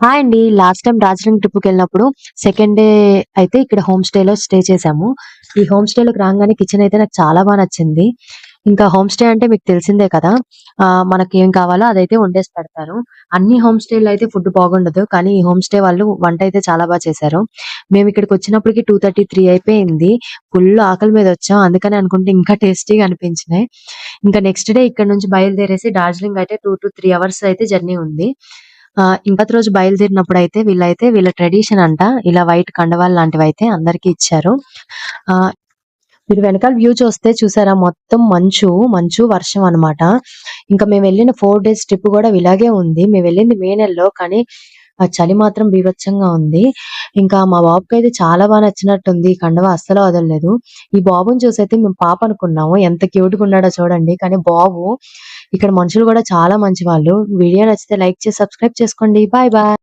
Hi అండి. Last time Darjeeling ట్రిప్‌కి వెళ్ళినప్పుడు సెకండ్ డే అయితే ఇక్కడ హోమ్ స్టేలో స్టే చేశాము. ఈ హోమ్ స్టేలోకి రాగానే కిచెన్ అయితే నాకు చాలా బాగా నచ్చింది. ఇంకా హోమ్ స్టే అంటే మీకు తెలిసిందే కదా! మనకి ఏం కావాలో అదైతే వండేసి పెడతారు. అన్ని హోమ్ స్టే‌లో అయితే ఫుడ్ బాగుండదు. కానీ ఈ హోమ్ స్టే వాళ్ళు వంట అయితే చాలా బాగా చేశారు. మేము ఇక్కడికి వచ్చినప్పటికి 2:30, 3 అయిపోయింది. ఫుల్ ఆకలి మీద వచ్చాం. అందుకని అనుకుంటే ఇంకా టేస్టీగా అనిపించినాయి. ఇంకా నెక్స్ట్ డే ఇక్కడ నుంచి బయలుదేరేసి డార్జిలింగ్ అయితే 2-3 అవర్స్ అయితే జర్నీ ఉంది. ఆహ్, రోజు రోజు అయితే వీళ్ళైతే వీళ్ళ ట్రెడిషన్ అంట. ఇలా వైట్ కండవాళ్ళ లాంటివి అయితే అందరికీ ఇచ్చారు. మీరు వెనకాల వ్యూ చూస్తే చూసారా మొత్తం మంచు, మంచు, వర్షం అన్నమాట. ఇంకా మేము వెళ్ళిన ఫోర్ డేస్ ట్రిప్ కూడా ఇలాగే ఉంది. మేము వెళ్ళింది మే నెలలో కానీ ఆ చలి మాత్రం బీభత్సంగా ఉంది. ఇంకా మా బాబుకి అయితే చాలా బాగా నచ్చినట్టుంది. ఈ అస్సలు వదలలేదు. ఈ బాబుని చూసైతే మేము పాప అనుకున్నాము. ఎంత క్యూట్‌గా ఉన్నాడో చూడండి. కానీ బాబు ఇక్కడ మనుషులు కూడా చాలా మంచి వాళ్ళు వీడియో నచ్చితే లైక్ చేసి సబ్స్క్రైబ్ చేసుకోండి. Bye bye.